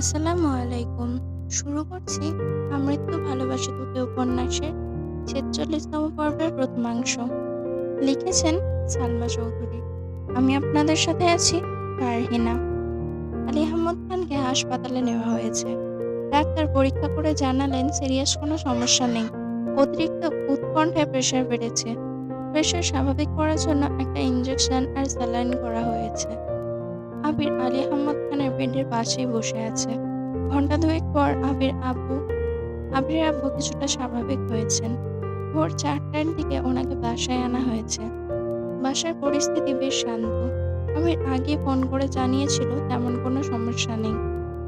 আসসালামু আলাইকুম। শুরু করছি আমৃত্যু ভালোবাসি তোকে উপন্যাসের ছেচল্লিশতম পর্বের প্রথমাংশ। লিখেছেন সালমা চৌধুরী। আমি আপনাদের সাথে আছি ফারহিনা। আলী আহমদ খানকে হাসপাতালে নেওয়া হয়েছে। ডাক্তার পরীক্ষা করে জানালেন, সিরিয়াস কোনো সমস্যা নেই। অতিরিক্ত উৎকণ্ঠায় প্রেশার বেড়েছে। প্রেশার স্বাভাবিক করার জন্য একটা ইঞ্জেকশন আর স্যালাইন করা হয়েছে। আবির আলী আহমদ খানের বেডের পাশেই বসে আছে। ঘণ্টা দুয়েক পর আবির আব্বু আবির আব্বু কিছুটা স্বাভাবিক হয়েছেন। ভোর চারটার দিকে ওনাকে বাসায় আনা হয়েছে। বাসার পরিস্থিতি বেশ শান্ত। আবির আগে ফোন করে জানিয়েছিল তেমন কোনো সমস্যা নেই।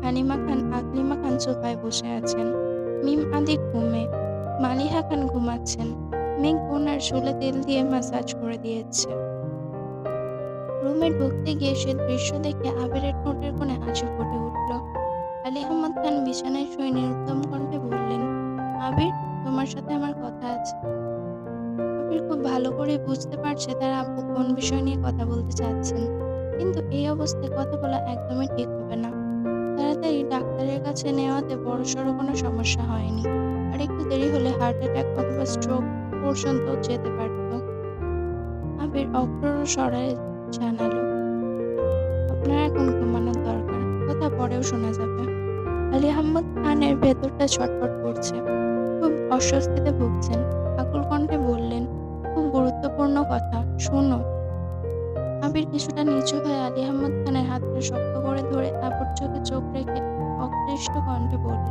হানিমা খান, আকলিমা খান সোফায় বসে আছেন। মিম আদি ঘুমে। মালিহা খান ঘুমাচ্ছেন। মেঘ ওনার চুলে তেল দিয়ে ম্যাসাজ করে দিয়েছে। রুমে ঢুকতে গিয়ে সে দৃশ্য দেখে আবিরের ঠোঁটের কোণে হাসি ফুটে উঠল। আলী আহমদ খান বিছানায় শুয়ে নিরুত্তম কণ্ঠে বললেন, আবির, তোমার সাথে আমার কথা আছে। আবির খুব ভালো করে বুঝতে পারছে তার আব্বু কোন বিষয় নিয়ে কথা বলতে চাচ্ছেন। কিন্তু এই অবস্থায় কথা বলা একদমই ঠিক হবে না। তাড়াতাড়ি ডাক্তারের কাছে নেওয়াতে বড়সড় কোনো সমস্যা হয়নি। আর একটু দেরি হলে হার্ট অ্যাটাক অথবা স্ট্রোক পর্যন্ত যেতে পারত। আবির অগ্রহ স্বরায় জানালো। আপনার এখন ঘুমানোর দরকার কথা পরেও শোনা যাবে। আলী আহমদ খানের ভেতরটা ছটফট করছে। খুব অস্বস্তিতে ভুগছেন। আকুল কণ্ঠে বললেন, খুব গুরুত্বপূর্ণ কথা। শোনো। আবির কিছুটা নিচু হয়ে আলী আহমদ খানের হাতটা শক্ত করে ধরে তারপর চোখে চোখ রেখে অকৃষ্ট কণ্ঠে বলল,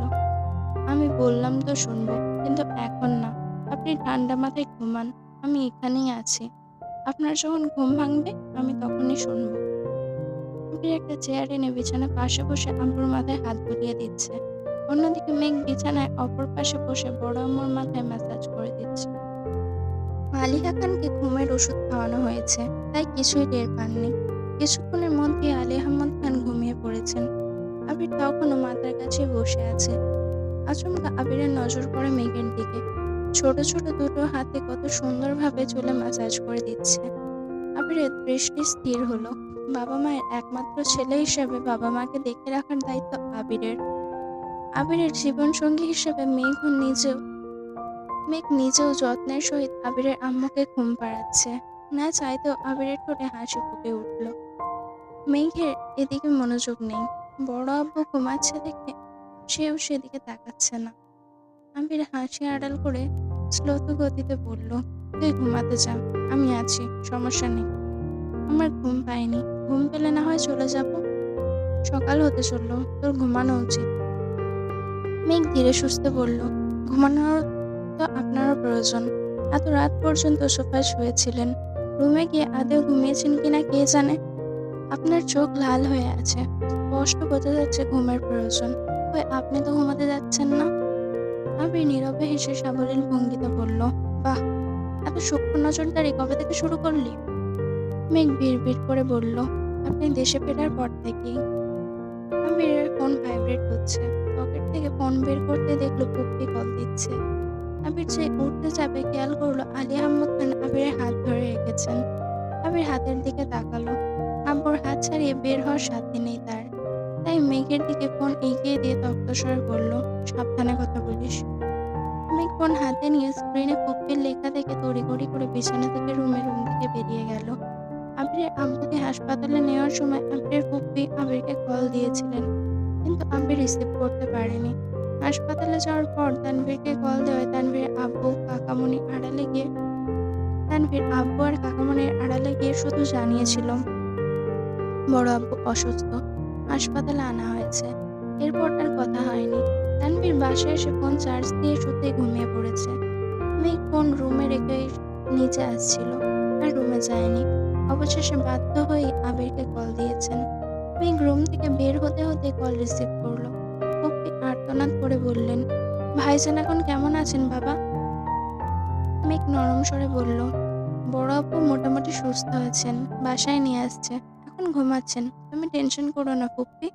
আমি বললাম তো শুনব, কিন্তু এখন না। আপনি ঠান্ডা মাথায় ঘুমান। আমি এখানেই আছি। আপনার যখন ঘুম ভাঙবে, আমি তখনই শুনব। আবির একটা চেয়ার এনে বিছানার পাশে বসে আম্মুর মাথায় হাত বুলিয়ে দিচ্ছে। অন্যদিকে মেঘ বিছানায় অপর পাশে বসে বড় আম্মুর মাথায় ম্যাসাজ করে দিচ্ছে। মালিকা খানকে ঘুমের ওষুধ খাওয়ানো হয়েছে, তাই কিছুই টের পাননি। কিছুক্ষণের মধ্যে আলী আহমদ খান ঘুমিয়ে পড়েছেন। আবির তখনও মাথার কাছে বসে আছে। আচমকা আবিরের নজর পড়ে মেঘের দিকে। ছোট ছোট দুটো হাতে কত সুন্দরভাবে চুলে ম্যাসাজ করে দিচ্ছে। আবিরের দৃষ্টি স্থির হলো। বাবা মায়ের একমাত্র ছেলে হিসেবে বাবা মাকে দেখে রাখার দায়িত্ব আবিরের। আবিরের জীবন সঙ্গী হিসেবে মেঘ নিজেও মেঘ নিজেও যত্নের সহিত আবিরের আম্মুকে ঘুম পাড়াচ্ছে। না চাইতেও আবিরের ঠোঁটে হাসি ফুটে উঠল। মেঘের এদিকে মনোযোগ নেই। বড় আব্বু ঘুমাচ্ছে দেখে সেও সেদিকে তাকাচ্ছে না। আবির হাসি আড়াল করে স্লোত গতিতে বলল, তুই ঘুমাতে যা, আমি আছি, সমস্যা নেই। আমার ঘুম পায়নি ঘুম পেলে না হয় চলে যাব? সকাল হতে চলল, তোর ঘুমানো উচিত। মেঘ ধীরে সুস্থে বলল, ঘুমানোর তো আপনারও প্রয়োজন। এত রাত পর্যন্ত সোফায় শুয়েছিলেন, রুমে গিয়ে আদেও ঘুমিয়েছেন কিনা কে জানে? আপনার চোখ লাল হয়ে আছে, স্পষ্ট বোঝা যাচ্ছে ঘুমের প্রয়োজন। ওই আপনি তো ঘুমাতে যাচ্ছেন না? আমি নীরবে হেসে সাবলীল ভঙ্গিতে বলল, বাহ, এত সূক্ষ্ম নজরদারি কবে থেকে শুরু করলি? মেঘ বিড় করে বলল, আপনি দেশে ফেরার পর থেকেই আবিরের ফোন ভাইব্রেট হচ্ছে পকেট থেকে ফোন বের করতে দেখল পুপ্পি কল দিচ্ছে। আবির যে উঠতে যাবে খেয়াল করল আলী আহমদ খান আবিরের হাত ধরে রেখেছেন। আবির হাতের দিকে তাকালো। আব্বুর হাত ছাড়িয়ে বের হওয়ার সাথে নেই তার। তাই মেঘের দিকে ফোন এগিয়ে দিয়ে তক্তস্বরে বলল, সাবধানে কথা বলিস। মেঘ ফোন হাতে নিয়ে স্ক্রিনে পুপ্পির লেখা দেখে তড়িঘড়ি করে বিছানা থেকে রুমে রুম থেকে বেরিয়ে গেল। আবিরের আব্বুকে হাসপাতালে নেওয়ার সময় আবিরের পুপ্পি আবিরকে কল দিয়েছিলেন, কিন্তু আবির রিসিভ করতে পারেনি। হাসপাতালে যাওয়ার পর তানভীরকে কল দেওয়ায় তানভীর আব্বু, কাকামণি আড়ালে গিয়ে তানভীর আব্বু আর কাকামণির আড়ালে গিয়ে শুধু জানিয়েছিল, বড় আব্বু অসুস্থ। হাসপাতালে আনা হয়েছে। এরপর আর কথা হয়নি। তানভীর বাসায় এসে ফোন চার্জ দিয়ে শুতে ঘুমিয়ে পড়েছে। মেঘ ফোন রুমে রেখে নিচে আসছিল? আর রুমে যায়নি। অবশেষে বাধ্য হয়ে আবিরকে কল দিয়েছেন। মেঘ রুম থেকে বের হতে হতে কল রিসিভ করল। পপ্পি আর্তনাদ করে বললেন, ভাইজান এখন কেমন আছেন বাবা? মেঘ নরম স্বরে বলল, বড় আপু মোটামুটি সুস্থ আছেন, বাসায় নিয়ে আসছে। এখন ঘুমাচ্ছেন? তুমি টেনশন করো না পুপ্পি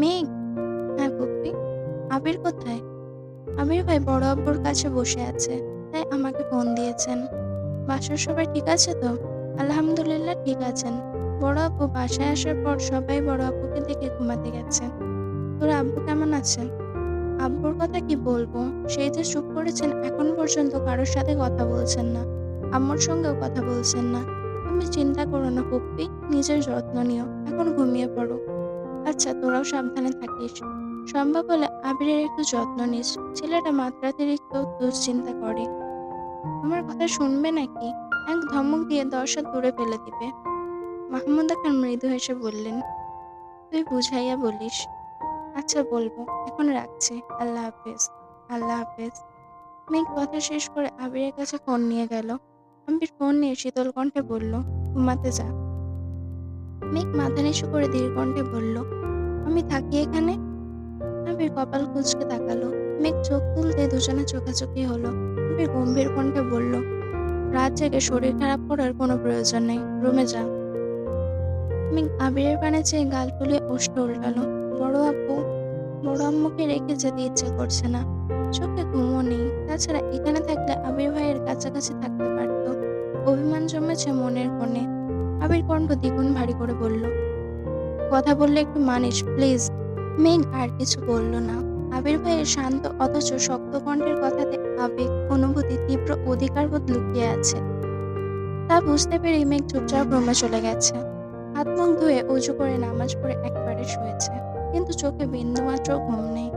মেঘ। হ্যাঁ পুপ্পি আবির কোথায়? আবির ভাই বড় আব্বুর কাছে বসে আছে। তাই আমাকে ফোন দিয়েছেন। বাসার সবাই ঠিক আছে তো? আলহামদুলিল্লাহ ঠিক আছেন। বড় আব্বু বাসায় আসার পর সবাই বড় আপুকে দেখে ঘুমাতে গেছে। তোর আব্বু কেমন আছে আব্বুর কথা কি বলব? সেই যে চুপ করেছেন, এখন পর্যন্ত কারোর সাথে কথা বলছেন না। আম্মুর সঙ্গেও কথা বলছেন না। তুমি চিন্তা করো না পুপ্পি, নিজের যত্ন নিও, এখন ঘুমিয়ে পড়ো। আচ্ছা তোরাও সাবধানে থাকিস। সম্ভব হলে আবিরের একটু যত্ন নিস, ছেলেটা মাত্রাতিরিক্ত দুশ্চিন্তা করে। আমার কথা শুনবে নাকি? এক ধমক দিয়ে হাত দূরে ফেলে দিবে। মাহমুদা খান মৃদু হেসে বললেন, তুই বুঝাইয়া বলিস। আচ্ছা বলব। এখন রাখছি। আল্লাহ হাফেজ। আল্লাহ হাফেজ। মেঘ কথা শেষ করে আবিরের কাছে ফোন নিয়ে গেল। আবির ফোন নিয়ে শীতল কণ্ঠে বলল, ঘুমাতে যা। মেঘ মাথা নিচু করে ধীর কণ্ঠে বলল, আমি থাকি এখানে? আবির কপাল কুচকে তাকালো। মেঘ চোখ তুলতে দুজনে চোখাচোখি হলো। আবির গম্ভীর কণ্ঠে বলল, রাত জেগে শরীর খারাপ করার কোনো প্রয়োজন নেই, রুমে যা। মেঘ আবিরের পানে চেয়ে গাল ফুলিয়ে ওষ্ঠ উল্টালো, বড় আপু, বড় আম্মুকে রেখে যেতে ইচ্ছে করছে না। চোখে ঘুমও নেই। তাছাড়া এখানে থাকলে আবির ভাইয়ের কাছাকাছি থাকতে অভিমান জমেছে মনের কোণে। আবির কণ্ঠ দ্বিগুণ ভারী করে বলল, কথা বললে একটু মানিস, প্লিজ। মেঘ আর কিছু বলল না। আবির ভাইয়ের শান্ত, অথচ শক্ত কণ্ঠের কথাতে আবেগ, অনুভূতি, তীব্র অধিকারবোধ লুকিয়ে আছে। তা বুঝতে পেরে মেঘ চুপচাপ রুমে চলে গেছে। হাত মুখ ধুয়ে উজু করে নামাজ পড়ে একবারে শুয়েছে, কিন্তু চোখে বিন্দুমাত্র ঘুম নেই।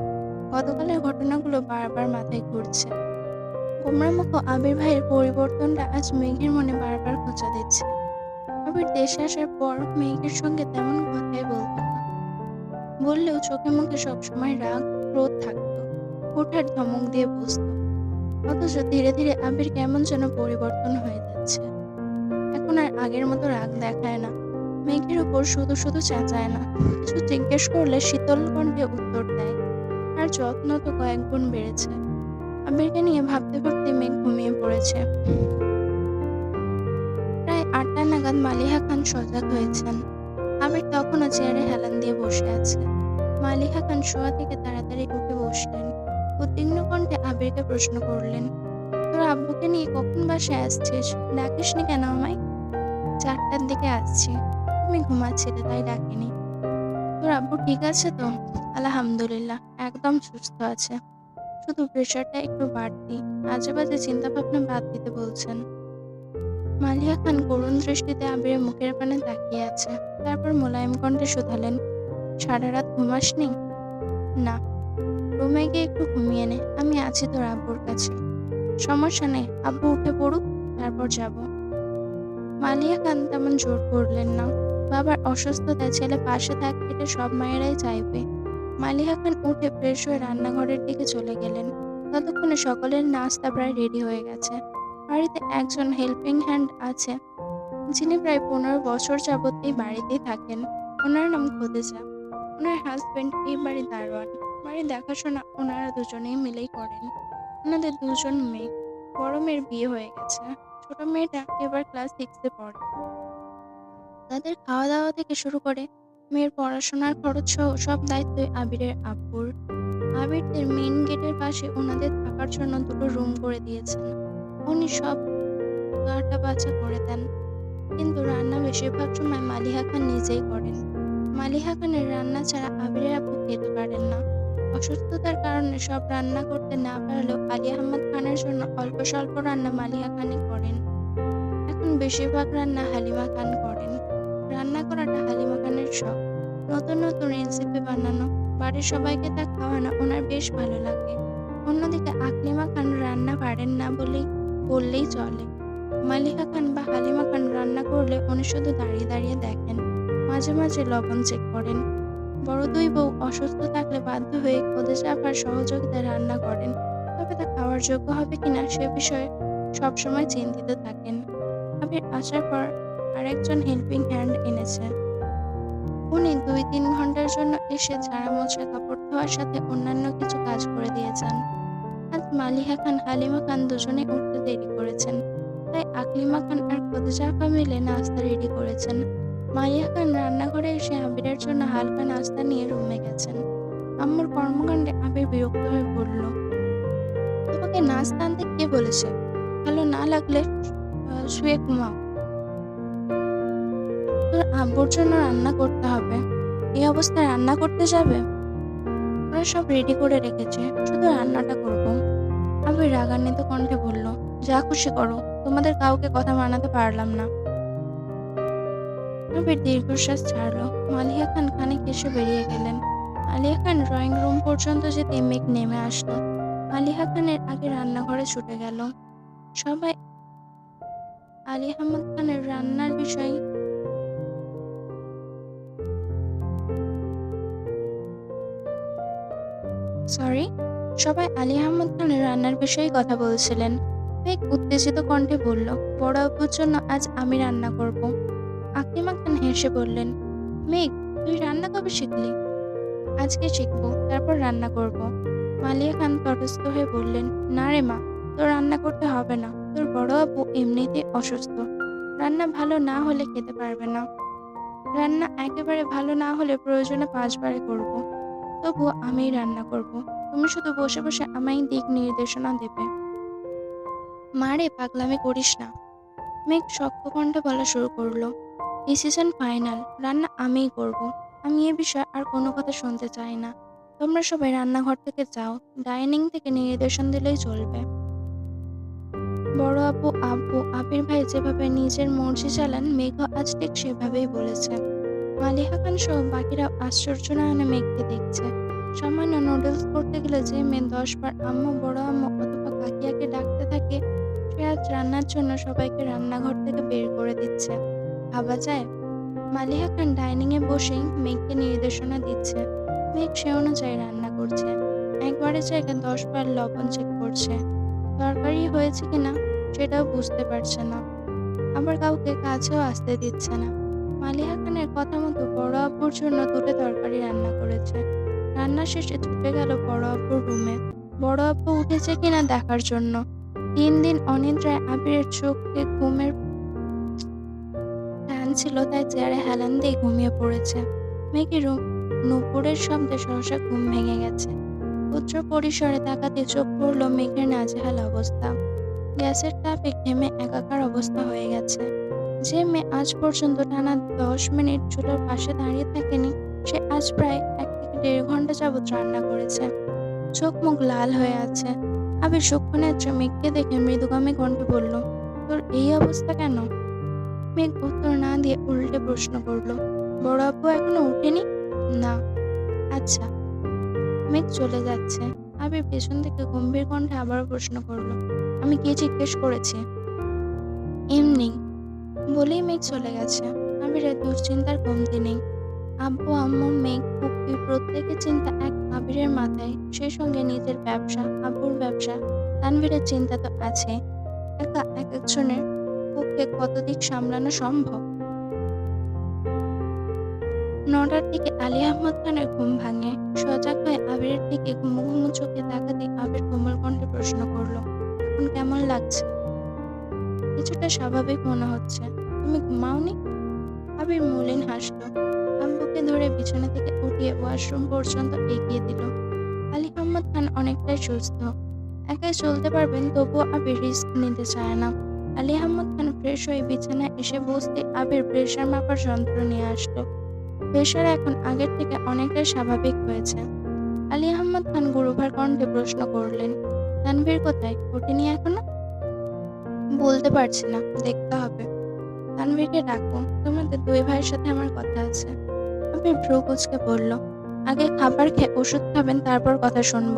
গতকালের ঘটনাগুলো বারবার মাথায় ঘুরছে। গোমরামুখ আবির ভাইয়ের পরিবর্তনটা আজ মেঘের মনে বারবার খোঁচা দিচ্ছে। আবির দেশে আসার পর মেঘের সঙ্গে তেমন কথাই বলতো না। বললেও চোখে মুখে সবসময় রাগ, ক্রোধ থাকতো। হুঠার ধমক দিয়ে বসতো অথচ ধীরে ধীরে আবির কেমন যেন পরিবর্তন হয়ে যাচ্ছে। এখন আর আগের মতো রাগ দেখায় না। মেঘের উপর শুধু শুধু চেঁচায় না। কিছু জিজ্ঞেস করলে শীতল কণ্ঠে উত্তর দেয়। আর যত্ন তো কয়েক গুণ বেড়েছে। আবিরকে নিয়ে ভাবতে ভাবতে মেঘ ঘুমিয়ে পড়েছে। প্রায় আটটা নাগাদ মালিহা খান সজাগ হয়েছেন। আবির তখনও চেয়ারে হেলান দিয়ে বসে আছে। মালিহা খান শোয়া থেকে তাড়াতাড়ি উঠে বসলেন। উদ্বিগ্ন কণ্ঠে আবিরকে প্রশ্ন করলেন, তোর আব্বুকে নিয়ে কখন বাসায় আসছিস? ডাকিসনি কেন আমায়? চারটার দিকে আসছি। তুমি ঘুমাচ্ছিলে, তাই ডাকিনি। তোর আব্বু ঠিক আছে তো? আলহামদুলিল্লাহ, একদম সুস্থ আছে। শুধু প্রেশারটা একটু বাড়তি আজে বাজে চিন্তা ভাবনা বাদ দিতে বলছেন। মালিয়া খান করুণ দৃষ্টিতে আবিরের মুখের পানে তাকিয়ে আছে। তারপর মোলায়েম কণ্ঠে শুধালেন, সারা রাত ঘুমাসনি না। রুমে গিয়ে একটু ঘুমিয়ে নে, আমি আছি তোর আব্বুর কাছে। সমস্যা নেই, আব্বু উঠে পড়ুক, তারপর যাব। মালিয়া খান তেমন জোর করলেন না। বাবার অসুস্থতায় ছেলে পাশে থাক, এটা সব মায়েরাই চাইবে। মালিহা খান উঠে ফ্রেশ হয়ে রান্নাঘরের দিকে চলে গেলেন। ততক্ষণে সকলের নাস্তা প্রায় রেডি হয়ে গেছে। বাড়িতে একজন হেল্পিং হ্যান্ড আছে, যিনি প্রায় পনেরো বছর যাবৎ এই বাড়িতেই থাকেন। ওনার নাম খোদেজা। ওনার হাজবেন্ড এই বাড়ির দারোয়ান। বাড়ি দেখাশোনা ওনারা দুজনেই মিলেই করেন। ওনাদের দুজন মেয়ে। বড় মেয়ের বিয়ে হয়ে গেছে। ছোট মেয়েটা এবার ক্লাস সিক্সে পড়ে। তাদের খাওয়া দাওয়া থেকে শুরু করে মেয়ের পড়াশোনার খরচ সহ সব দায়িত্বই আবিরের আব্বুর। আবিরদের মেইন গেটের পাশে ওনাদের থাকার জন্য দুটো রুম করে দিয়েছেন। উনি সব কাটা বাছা করে দেন। কিন্তু রান্না বেশিরভাগ সময় মালিহা খান নিজেই করেন। মালিহা খানের রান্না ছাড়া আবিরের আব্বু খেতে পারেন না। অসুস্থতার কারণে সব রান্না করতে না পারলেও আলী আহমদ খানের জন্য অল্প স্বল্প রান্না মালিহা খানই করেন। এখন বেশিরভাগ রান্না হালিমা খান করেন। রান্না করাটা হালিমা খানের শখ। নতুন নতুন রেসিপি বানানো, বাড়ির সবাইকে তা খাওয়ানো ওনার বেশ ভালো লাগে। অন্যদিকে আকলিমা খান রান্না পারেন না বলেই বললেই চলে। মালিকা খান বা হালিমা খান রান্না করলে উনি শুধু দাঁড়িয়ে দাঁড়িয়ে দেখেন, মাঝে মাঝে লবণ চেক করেন। বড় দুই বউ অসুস্থ থাকলে বাধ্য হয়ে খোদে চাপার সহযোগিতায় রান্না করেন। তবে তা খাওয়ার যোগ্য হবে কিনা সে বিষয়ে সবসময় চিন্তিত থাকেন। আবির আসার পর আরেকজন হেল্পিং হ্যান্ড এনেছে। উনি দুই তিন ঘণ্টার জন্য এসে ঝাড়া মোছা কাপড় ধোয়ার সাথে অন্যান্য কিছু কাজ করে দিয়েছেন। আজ মালিহা খান, হালিমা খান দুজনে উঠতে দেরি করেছেন। তাই আকলিমা খান আর খোদিজা মিলে নাস্তা রেডি করেছেন। মালিহা খান রান্নাঘরে এসে আবিরের জন্য হালকা নাস্তা নিয়ে রুমে গেছেন। আম্মুর কর্মকাণ্ডে আবির বিরক্ত হয়ে পড়ল তোমাকে নাস্তা আনতে কে বলেছে? ভালো না লাগলে শুয়ে ঘুমাও। আব্বুর জন্য রান্না করতে হবে। এই অবস্থায় রান্না করতে যাবে? ওরা সব রেডি করে রেখেছে, শুধু রান্নাটা করব। আবির রাগান্বিত কণ্ঠে বলল, যা খুশি করো, তোমাদের কাউকে কথা মানাতে পারলাম না। আবির দীর্ঘশ্বাস ছাড়লো। মালিয়া খান খানিক এসে বেরিয়ে গেলেন। আলিয়া খান ড্রয়িং রুম পর্যন্ত যেতে মেঘ নেমে আসলো। আলিয়া খানের আগে রান্নাঘরে ছুটে গেল। সবাই আলী আহমদ খানের রান্নার বিষয় সরি সবাই আলী আহমদ খানের রান্নার বিষয়ে কথা বলছিলেন। মেঘ উত্তেজিত কণ্ঠে বলল, বড় আব্বুর জন্য আজ আমি রান্না করব। আকলিমা খান হেসে বললেন, মেঘ, তুই রান্না কবে শিখলি? আজকে শিখব, তারপর রান্না করব। মালিয়া খান তটস্থ হয়ে বললেন, না রে মা তোর রান্না করতে হবে না। তোর বড় আপু এমনিতে অসুস্থ। রান্না ভালো না হলে খেতে পারবে না। রান্না একেবারে ভালো না হলে প্রয়োজনে পাঁচবারে করব। তবু আমিই রান্না করব। তুমি শুধু বসে বসে আমায় দিক নির্দেশনা দেবে। মারে পাগলামি করিস না। মেঘ শক্ত কণ্ঠে বলা শুরু করল। ডিসিশন ফাইনাল রান্না আমিই করব। আমি এ বিষয়ে আর কোনো কথা শুনতে চাই না। তোমরা সবাই রান্নাঘর থেকে যাও। ডাইনিং থেকে নির্দেশন দিলেই চলবে। বড় আপু, আব্বু, আবির ভাই যেভাবে নিজের মর্জি চালান মেঘ আজ ঠিক সেভাবেই বলেছে। মালিহা খান সহ বাকিরা আশ্চর্য নয়নে মেঘকে দেখছে। সামান্য নুডলস করতে গেলে যে মেয়ে দশ বার আম্মু, বড় আম্মু অথবা কাকিয়াকে ডাকতে থাকে, সে আজ রান্নার জন্য সবাইকে রান্নাঘর থেকে বের করে দিচ্ছে। ভাবা যায় মালিহা খান ডাইনিং এ বসেই মেঘকে নির্দেশনা দিচ্ছে। মেঘ সে অনুযায়ী রান্না করছে। একবারের জায়গায় দশ বার লবণ চেক করছে। তরকারি হয়েছে কিনা সেটাও বুঝতে পারছে না। আবার কাউকে কাছেও আসতে দিচ্ছে না। মালিহা খানের কথা মতো বড় আব্বুর জন্য দুটো তরকারি রান্না করেছে। রান্না শেষে ছুটে গেল বড় আব্বুর রুমে। বড় আব্বু উঠেছে কিনা দেখার জন্য। তিন দিন অনিদ্রায় আবিরের চোখে ঘুমের টান ছিল, তাই চেয়ারে হেলান দিয়ে ঘুমিয়ে পড়েছে। মেঘে রুম, নুপুরের শব্দে সহসা ঘুম ভেঙে গেছে। উচ্চ পরিসরে তাকাতে চোখ পড়ল মেঘের নাজেহাল অবস্থা। গ্যাসের তাপে ঘেমে একাকার অবস্থা হয়ে গেছে। যে মেয়ে আজ পর্যন্ত টানা দশ মিনিট চুলোর পাশে দাঁড়িয়ে থাকেনি, সে আজ প্রায় এক থেকে দেড় ঘণ্টা যাবৎ রান্না করেছে। চোখ মুখ লাল হয়ে আছে। আবির সূক্ষ্ম নেত্র মেঘকে দেখে মৃদুগামী কণ্ঠে বলল, তোর এই অবস্থা কেন? মেঘ উত্তর না দিয়ে উল্টে প্রশ্ন করল, বড় আব্বু এখনও উঠেনি? না। আচ্ছা। মেঘ চলে যাচ্ছে। আবির পেছন থেকে গম্ভীর কণ্ঠে আবারও প্রশ্ন করল, আমি কি জিজ্ঞেস করেছি? এমনি। বলেই মেঘ চলে গেছে। আবিরের দুশ্চিন্তার কমতি নেই। আব্বু, আম্মু, মেঘ পুপ্পি প্রত্যেকের চিন্তা এক আবিরের মাথায় সেই সঙ্গে নিজের ব্যবসা, আব্বুর ব্যবসা, তানভীরের চিন্তা তো আছে। একা এক একজনের পক্ষে কত দিক সামলানো সম্ভব? নটার দিকে আলী আহমদ খানের ঘুম স্বাভাবিক মনে হচ্ছে। তুমি ঘুমাওনি? আবির মলিন হাসলো। আব্বুকে ধরে বিছানা থেকে উঠিয়ে ওয়াশরুম পর্যন্ত এগিয়ে দিল। আলী আহমদ খান অনেকটাই সুস্থ। একাই চলতে পারবেন, তবুও আবির রিস্ক নিতে চায় না। আলী আহমদ খান ফ্রেশ হয়ে বিছানায় এসে বসতে আবির প্রেশার মাপার যন্ত্র নিয়ে আসলো। প্রেশার এখন আগের থেকে অনেকটাই স্বাভাবিক হয়েছে। আলী আহমদ খান গুরুভার কণ্ঠে প্রশ্ন করলেন, তানভীর কোথায়? ওঠেনি এখনও? বলতে পারছি না। দেখতে হবে। তানভীরকে ডাকো। তোমাদের দুই ভাইয়ের সাথে আমার কথা আছে। আবির ভ্রু কুচকে বলল আগে খাবার খেয়ে ওষুধ খাবেন তারপর কথা শুনব।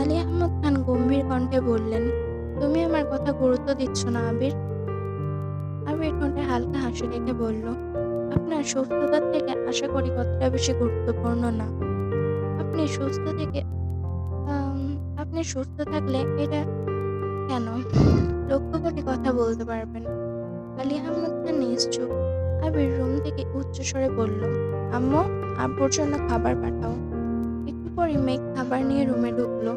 আলী আহমদ খান গম্ভীর কণ্ঠে বললেন তুমি আমার কথা গুরুত্ব দিচ্ছ না আবির। আবির ঠোঁটে হালকা হাসি রেখে বলল আপনার সুস্থতার থেকে আশা করি কতটা বেশি গুরুত্বপূর্ণ না। আপনি সুস্থ থেকে আম, আপনি সুস্থ থাকলে এটা কেন? লক্ষ কোটি কথা বলতে পারবেন আলী আহমদ খান নিশ্চুপ আবির রুম থেকে উচ্চ স্বরে বলল, আম্মু আব্বুর জন্য খাবার পাঠাও। একটু পরে মেঘ খাবার নিয়ে রুমে ঢুকলো।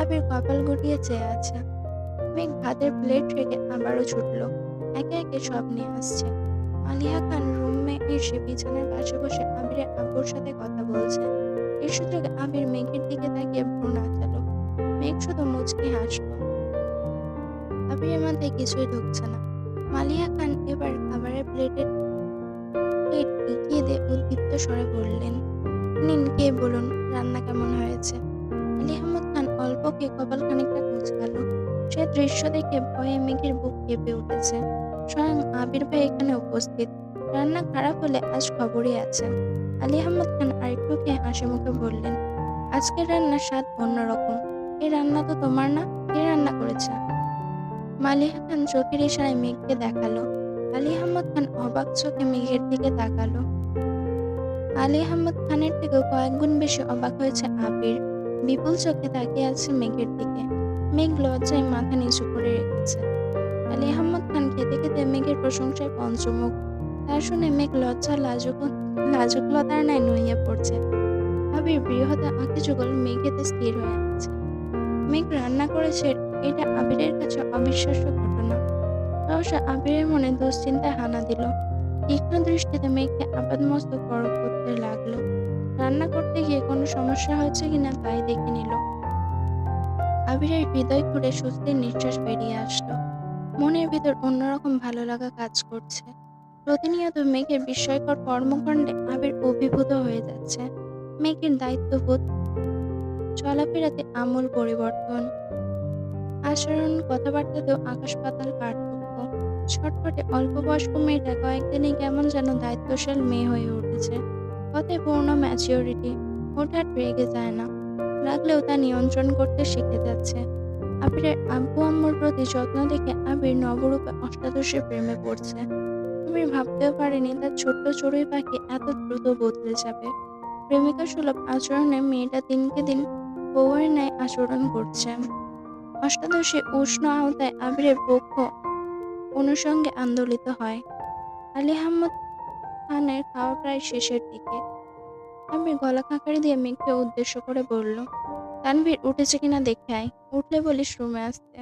আবির কপাল গুটিয়ে চেয়ে আছে। মেঘ ভাতের প্লেট রেখে আবারও ছুটলো। একে একে সব নিয়ে আসছে। আলিয়া খান রুমে এসে বিছানার পাশে বসে আবিরের আব্বুর সাথে কথা বলছে। এর সুযোগে আবির মেঘের দিকে তাকিয়ে ভ্রু নাচালো। মেঘ শুধু মুচকি হাসলো। আবিরের মাথায় কিছুই ঢুকছে না। মালিয়া খান এবার খাবারের প্লেটের প্লেট এগিয়ে দিয়ে উদ্দীপ্ত স্বরে বললেন, নিন কে বলুন, রান্না কেমন হয়েছে? আলি আহমদ খান অল্পকে কপাল খানিকটা কুচকাল। সে দৃশ্য দেখে ভয়ে মেঘের বুক কেঁপে উঠেছে। স্বয়ং আবির ভাই এখানে উপস্থিত। রান্না খারাপ হলে আজ খবরই আছে। আলী আহমদ খান আরেকটু খেয়ে হাসি মুখে বললেন, আজকের রান্নার স্বাদ অন্যরকম। এই রান্না তো তোমার না? কে রান্না করেছে? মালিহা খান চোখের ইশারায় মেঘকে দেখাল। আলী আহমদ খান অবাক চোখে মেঘের দিকে তাকালো। আলী আহমদ খানের থেকেও কয়েক গুণ বেশি অবাক হয়েছে আবির। বিপুল চোখে তাকিয়ে আছে মেঘের দিকে। মেঘ লজ্জায় মাথা নিচু করে রেখেছে। আলী আহমদ খান খেতে খেতে মেঘের প্রশংসায় পঞ্চমুখ। তা শুনে মেঘ লজ্জা, লাজুক লাজুকলতার ন্যায় নুইয়া পড়ছে। আবির বৃহতা আঁকি যুগল মেঘেতে স্থির হয়ে আছে। মেঘ রান্না করেছে এটা আবিরের কাছে অবিশ্বাস্য ঘটনা। সহসা আবিরের মনে দুশ্চিন্তায় হানা দিল। তীক্ষ্ণ দৃষ্টিতে মেঘকে আপাদমস্তক পরখ করতে লাগল। রান্না করতে গিয়ে কোনো সমস্যা হয়েছে কিনা তাই দেখে নিল। আবিরের হৃদয় খুঁড়ে স্বস্তির নিঃশ্বাস বেরিয়ে আসলো। মনের ভিতর অন্যরকম ভালো লাগা কাজ করছে। প্রতিনিয়ত মেঘের বিস্ময়কর কর্মকাণ্ডে আবির অভিভূত হয়ে যাচ্ছে। মেঘের দায়িত্ববোধ, চলাফেরাতে আমূল পরিবর্তন। আচরণ কথাবার্তাতেও আকাশ পাতাল পার্থক্য। ছটফটে অল্প বয়স্ক মেয়েটা কয়েকদিনই কেমন যেন দায়িত্বশীল মেয়ে হয়ে উঠেছে। কথায় পূর্ণ ম্যাচিওরিটি হঠাৎ রেগে যায় না। রাখলেও তা নিয়ন্ত্রণ করতে শিখে যাচ্ছে। আবিরের আব্বু আম্মুর প্রতি যত্ন দেখে আবির নবরূপে অষ্টাদশে প্রেমে পড়ছে। আবির ভাবতেও পারেনি তার ছোট্ট চড়ুই পাখি এত দ্রুত বদলে যাবে। প্রেমিকা সুলভ আচরণে মেয়েটা দিনকে দিন বউয়ের ন্যায় আচরণ করছে। অষ্টাদশী উষ্ণ আওতায় আবিরের পক্ষ অনুষঙ্গে আন্দোলিত হয়। আলী আহমদ খানের খাওয়া প্রায় শেষের দিকে। আবির গলা খাঁকারি দিয়ে মেঘকে উদ্দেশ্য করে বলল, তানভীর উঠেছে কিনা দেখে আয় উঠলে বলিস রুমে আসতে।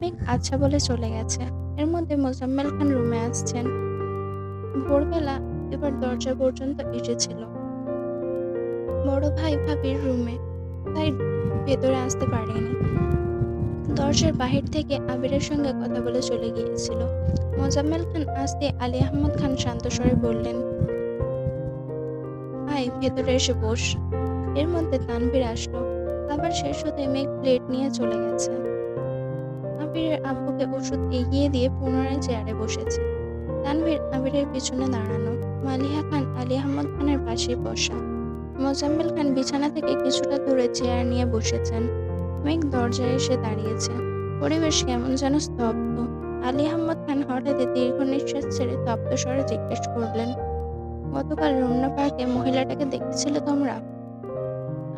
মেঘ আচ্ছা বলে চলে গেছে। এর মধ্যে মোজাম্মেল খান রুমে আসছেন। ভোরবেলা এবার দরজা পর্যন্ত এসেছিল। বড় ভাই ভাবির রুমে, তাই ভেতরে আসতে পারেনি। দরজার বাহির থেকে আবিরের সঙ্গে কথা বলে চলে গিয়েছিল। মোজাম্মেল খান আসতে আলী আহমদ খান শান্ত স্বরে বললেন, আয়, ভেতরে এসে বস। এর মধ্যে তানভীর আসলো। আবার শেষ হতে মেঘ প্লেট নিয়ে চলে গেছে। আবিরের আব্বুকে ওষুধ এগিয়ে দিয়ে পুনরায় চেয়ারে বসেছে। তানভীর আবিরের পিছনে দাঁড়ানো। মালিহা খান আলী আহমদ খানের পাশে বসা। মোজাম্মেল খান বিছানা থেকে কিছুটা দূরে চেয়ার নিয়ে বসেছেন। মেঘ দরজায় এসে দাঁড়িয়েছে। পরিবেশ কেমন যেন স্তব্ধ। আলী আহমদ খান হঠাৎ দীর্ঘ নিঃশ্বাস ছেড়ে তপ্ত স্বরে জিজ্ঞেস করলেন, গতকাল রমনা পার্কে মহিলাটাকে দেখেছিলে তোমরা?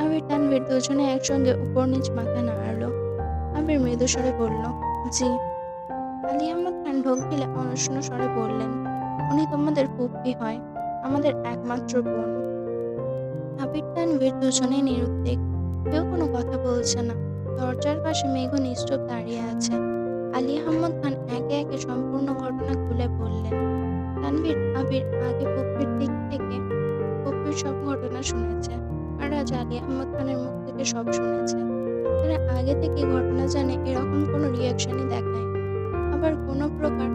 আবির তানভীর দুজনে একসঙ্গে উপর নিচ মাথা নাড়ালো। আবির মৃদু স্বরে বলল, জি। আলী আহমদ খান ঢোক গিলে অনুষ্ণ স্বরে বললেন, উনি তোমাদের পুপ্পি হয়, আমাদের একমাত্র বোন। আবির তানভীর দুজনেই নিরুদ্বেগ, কেউ কোনো কথা বলছে না। দরজার পাশে মেঘ নিশ্চুপ দাঁড়িয়ে আছে। আলী আহমদ খান একে একে সম্পূর্ণ ঘটনা খুলে বললেন, তানভীর, আবির, আগে পুপ্পির দিক থেকে পুপ্পির সব ঘটনা শুনেছে। আর আজ আলী আহমদ খানের মুখ থেকে সব শুনেছে। এরা আগে থেকে ঘটনা জানে, এরকম কোনো রিয়াকশনই দেখায় আবার কোনো প্রকার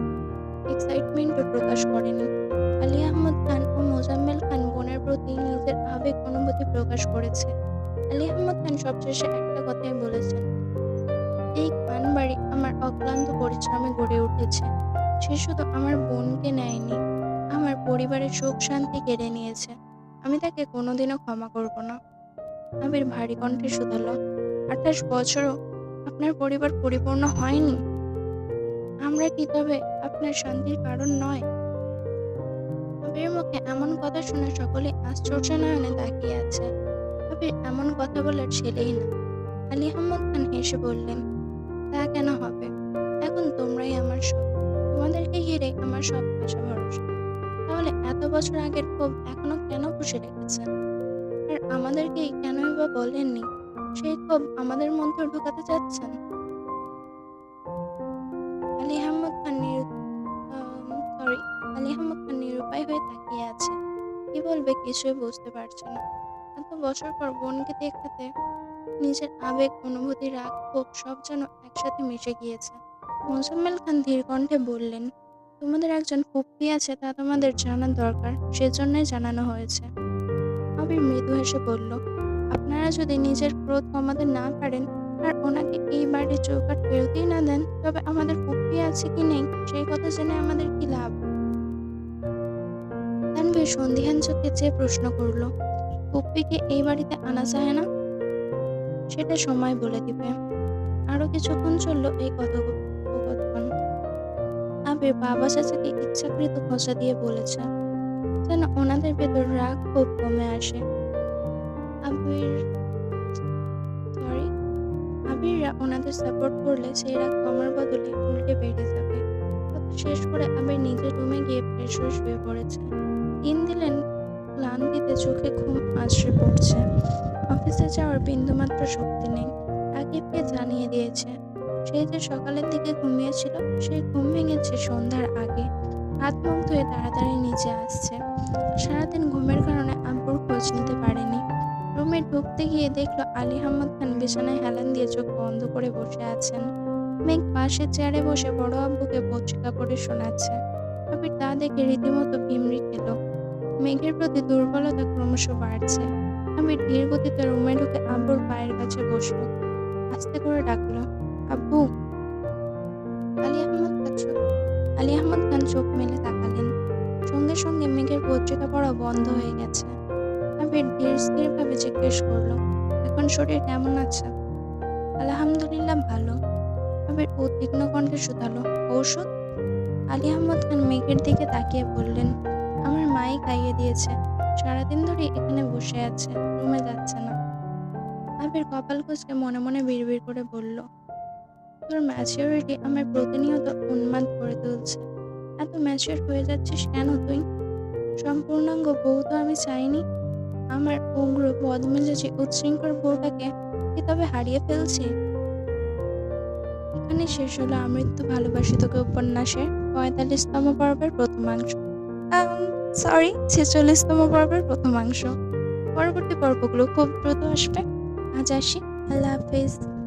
এক্সাইটমেন্টও প্রকাশ করেনি। আলী আহমদ খান ও মোজাম্মেল খান বোনের প্রতি নিজের আবেগ, অনুভূতি প্রকাশ করেছে। আলী আহমদ খান সবশেষে একটা কথাই বলেছেন। এই খান বাড়ি আমার অক্লান্ত পরিশ্রমে গড়ে উঠেছে। সে শুধু আমার বোনকে নেয়নি, আমার পরিবারের সুখ শান্তি কেড়ে নিয়েছে। আমি তাকে কোনোদিনও ক্ষমা করব না। আবির ভারী কণ্ঠে শুধালো, আঠাশ বছরও আপনার পরিবার পরিপূর্ণ হয়নি? আমরা কি তবে আপনার শান্তির কারণ নয়? আবির মুখে এমন কথা শুনে সকলে আশ্চর্য নয়নে তাকিয়ে আছে। আবির এমন কথা বলার ছেলেই না। আলী আহমদ খান হেসে বললেন, তা কেন হবে? এখন তোমরাই আমার সব। তোমাদেরকে ঘিরে আমার সব আশা ভরসা। তাহলে এত বছর আগের ক্ষোভ এখনও কেন পুষে রেখেছেন? আর আমাদেরকে কেনই বা বলেননি? সেই ক্ষোভ আমাদের মধ্যে ঢুকাতে চাচ্ছেন? আলী আহমদ খান সরি আলী আহমদ খান নিরুপায় হয়ে তাকিয়ে আছে। কি বলবে কিছুই বুঝতে পারছে না। এত বছর পর বোনকে দেখাতে নিজের আবেগ, অনুভূতি, রাগ, ক্ষোভ সব যেন একসাথে মিশে গিয়েছে। মোজাম্মেল খান ধীর কণ্ঠে বললেন, তোমাদের একজন ফুপ্পি আছে তা তোমাদের জানার দরকার, সেজন্যই জানানো হয়েছে। আবির মৃদু হেসে বলল, আপনারা যদি নিজের ক্রোধ কমাতে না পারেন আর ওনাকে এই বাড়ির চৌকাট ফেরতই না দেন, তবে আমাদের ফুপি আছে কি নেই, সেই কথা জেনে আমাদের কি লাভ? তানভীর সন্ধিহান চোখে চেয়ে প্রশ্ন করল ফুপ্পিকে এই বাড়িতে আনা যায় না? সেটা সময় বলে দিবে। আরও কিছুক্ষণ চলল এই কথোপকথন। আবির বাবা চাচাকে ইচ্ছাকৃত খোঁচা দিয়ে বলেছে যেন ওনাদের ভেতর রাগ খুব কমে আসে। আবির সরি আবিররা ওনাদের সাপোর্ট করলে সেই রাগ কমার বদলে উল্টে বেড়ে যাবে। শেষ করে আবির নিজের রুমে গিয়ে ফ্রেশ হয়ে পড়েছে। তিন দিলেন ক্লান্তিতে চোখে ঘুম আছড়ে পড়ছে। অফিসে যাওয়ার বিন্দুমাত্র শক্তি নেই। রাকিবকে জানিয়ে দিয়েছে সেই যে সকালের দিকে ঘুমিয়েছিল সেই ঘুম ভেঙেছে সন্ধ্যার আগে। হাত মুখ ধুয়ে তাড়াতাড়ি নিচে আসছে। সারাদিন ঘুমের কারণে আব্বুর খোঁজ নিতে পারেনি। রুমে ঢুকতে গিয়ে দেখল আলী আহমদ খান বিছানায় হেলান দিয়ে চোখ বন্ধ করে বসে আছেন। মেঘ পাশে চেয়ারে বসে বড় আব্বুকে পত্রিকা পড়ে শোনাচ্ছে। আবির তা দেখে রীতিমতো ভিমরি খেলো মেঘের প্রতি দুর্বলতা ক্রমশ বাড়ছে। আমি ধীর গতিতে রুমে ঢুকে আব্বুর পায়ের কাছে বসল। আস্তে করে ডাকলো, আব্বু! আলী আহমদ খান আলী আহমদ খান চোখ মেলে তাকালেন। সঙ্গে সঙ্গে মেঘের পত্রিকা পড়া বন্ধ হয়ে গেছে। আবির ধীর স্থির ভাবে জিজ্ঞেস করল, এখন শরীর কেমন আছে? আলহামদুলিল্লাহ ভালো। আবির উদ্বিগ্ন কণ্ঠে শুধালো, ঔষধ? আলী আহমদ খান মেঘের দিকে তাকিয়ে বললেন আমার মাই খাইয়ে দিয়েছে। সারাদিন ধরে এখানে বসে আছে রুমে যাচ্ছে না। আবির কপাল কুচকে মনে মনে বিড়বিড় করে বলল, তোর ম্যাচিউরিটি আমার প্রতিনিয়ত উন্মাদ করে তুলছে। এত ম্যাচিউর হয়ে যাচ্ছিস কেন তুই? সম্পূর্ণাঙ্গ বউ তো আমি চাইনি। আমার উগ্র, বদমেজাজি, উচ্ছৃঙ্খল বউটাকে কি তবে হারিয়ে ফেলছি? এখানে শেষ হলো আমৃত্যু ভালোবাসি তোকে উপন্যাসের পঁয়তাল্লিশতম পর্বের প্রথমাংশ। সরি ছেচল্লিশতম পর্বের প্রথমাংশ পরবর্তী পর্বগুলো খুব দ্রুত আসবে। আজ আসি। আল্লাহ হাফিজ।